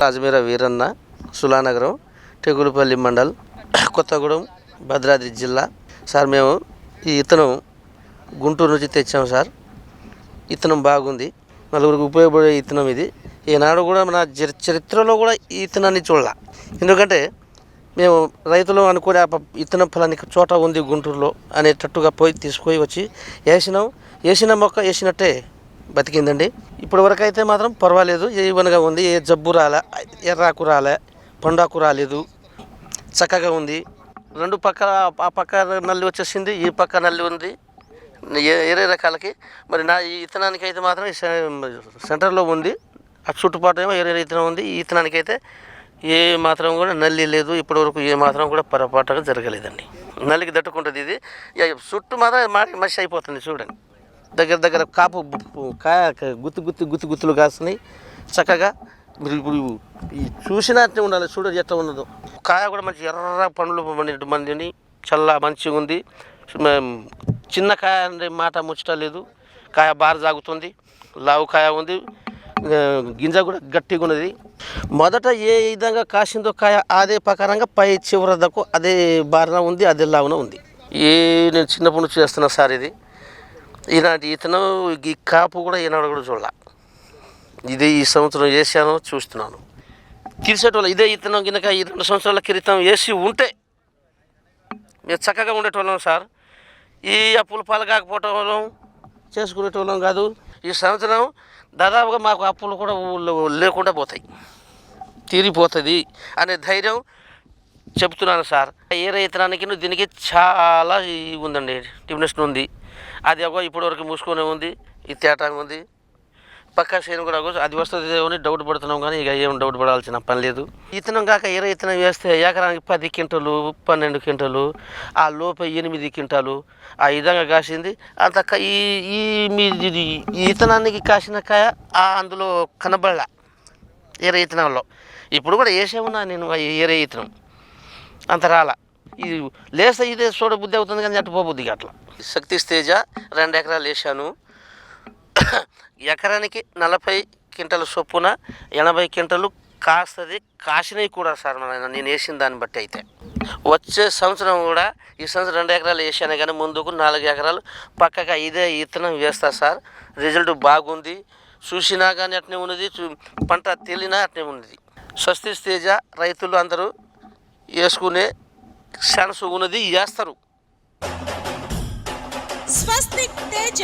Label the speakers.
Speaker 1: తాజ్మీర వీరన్న సులానగరం టెగులపల్లి మండల్ కొత్తగూడెం భద్రాద్రి జిల్లా. సార్ మేము ఈ ఇత్తనం గుంటూరు నుంచి తెచ్చాము సార్. ఇతనం బాగుంది. నలుగురికి ఉపయోగపడే ఇతనం ఇది. ఈనాడు కూడా మన చరి- చరిత్రలో కూడా ఈ ఇత్తనాన్ని చూడాల. ఎందుకంటే మేము రైతులు అనుకునే ఆ ప- ఫలానికి చోట ఉంది గుంటూరులో అనేటట్టుగా పోయి తీసుకొని వచ్చి వేసినాం. వేసిన మొక్క వేసినట్టే బతికిందండి. ఇప్పటి వరకు అయితే మాత్రం పర్వాలేదు. ఈవెన్గా ఉంది ఏ జబ్బు రాలే ఎర్రాకు రాలే పండాకు రాలేదు. చక్కగా ఉంది. రెండు పక్క ఆ పక్క నల్లి వచ్చేసింది ఈ పక్క నల్లి ఉంది. ఏ ఏరే రకాలకి మరి నా ఈ ఇత్తనానికి అయితే మాత్రం సెంటర్లో ఉంది. ఆ చుట్టుపాటు ఏమో ఏరే ఇతనం ఉంది. ఈ ఇతనానికి అయితే ఏ మాత్రం కూడా నల్లి లేదు. ఇప్పటివరకు ఏ మాత్రం కూడా పొరపాటుగా జరగలేదండి. నల్లికి తట్టుకుంటుంది ఇది. చుట్టూ మాత్రం మాడి మసి అయిపోతుంది చూడండి. దగ్గర దగ్గర కాపు కాయ గుత్తు గుత్తు గుత్తు గుత్తులు కాస్తున్నాయి. చక్కగా మీరు ఇప్పుడు ఈ చూసినట్టే ఉండాలి చూడదు ఎట్లా ఉన్నదో. కాయ కూడా మంచి ఎర్ర పండ్లు పండినట్టు మందిని చల్ల మంచిగా ఉంది. చిన్న కాయ అనే మాట ముచ్చట లేదు. కాయ బాగా సాగుతుంది లావు కాయ ఉంది. గింజ కూడా గట్టిగా ఉన్నది. మొదట ఏ విధంగా కాసిందో కాయ అదే ప్రకారంగా పై చివరి దాకా అదే బారిన ఉంది అదే లావున ఉంది. ఏ నేను చిన్నప్పటి నుంచి చేస్తున్నా సార్ ఇది. ఈనాటి ఇతను ఈ కాపు కూడా ఈనాడు కూడా చూడాల. ఇది ఈ సంవత్సరం వేసాను చూస్తున్నాను. తీసేటోళ్ళు ఇదే ఇతను గినక ఈ రెండు సంవత్సరాల క్రితం వేసి ఉంటే మేము చక్కగా ఉండేటోళ్ళం సార్. ఈ అప్పులు పాలు కాకపోవటం చేసుకునేటోళ్ళం కాదు. ఈ సంవత్సరం దాదాపుగా మాకు అప్పులు కూడా లేకుండా పోతాయి. తీరిపోతుంది అనే ధైర్యం చెప్తున్నాను సార్. ఏ రైతనానికి దీనికి చాలా ఉందండి డిఫినేషన్ ఉంది. అది ఒక ఇప్పటివరకు మూసుకొనే ఉంది ఇది తేటంగా ఉంది. పక్కా చేను కూడా అది వస్తుంది అని డౌట్ పడుతున్నాం కానీ ఇక ఏం డౌట్ పడాల్సిన పని లేదు. ఇతనం కాక ఇరవై ఇతనం వేస్తే ఎకరానికి పది క్వింటలు పన్నెండు క్వింటలు ఆ లోప ఎనిమిది క్వింటాలు. ఆ విధంగా కాసింది. అంత ఈ ఈ మీ ఇది ఇతనానికి కాసిన కాయ ఆ అందులో కనబడలా ఇరవై ఇతనంలో ఇప్పుడు కూడా వేసే ఉన్నా నేను ఇరవై ఇతనం అంత రాల. ఇది లేస్తే ఇదే చూడ బుద్ధి అవుతుంది కానీ అటు పోబుద్ది అట్లా శక్తి తేజ రెండు ఎకరాలు వేసాను ఎకరానికి నలభై క్వింటల చొప్పున ఎనభై క్వింటలు కాస్తుంది కాసినవి కూడా సార్ మన నేను వేసిన దాన్ని బట్టి అయితే. వచ్చే సంవత్సరం కూడా ఈ సంవత్సరం రెండు ఎకరాలు వేసాను కానీ ముందుకు నాలుగు ఎకరాలు పక్కగా ఇదే ఇతనం వేస్తా సార్. రిజల్ట్ బాగుంది. చూసినా కానీ అట్నే ఉన్నది పంట తేలినా అట్నే ఉన్నది. స్వస్తి తేజ రైతులు అందరూ వేసుకునే ఛాన్స్ ఉన్నది చేస్తారు
Speaker 2: స్వస్తిక్ తేజ.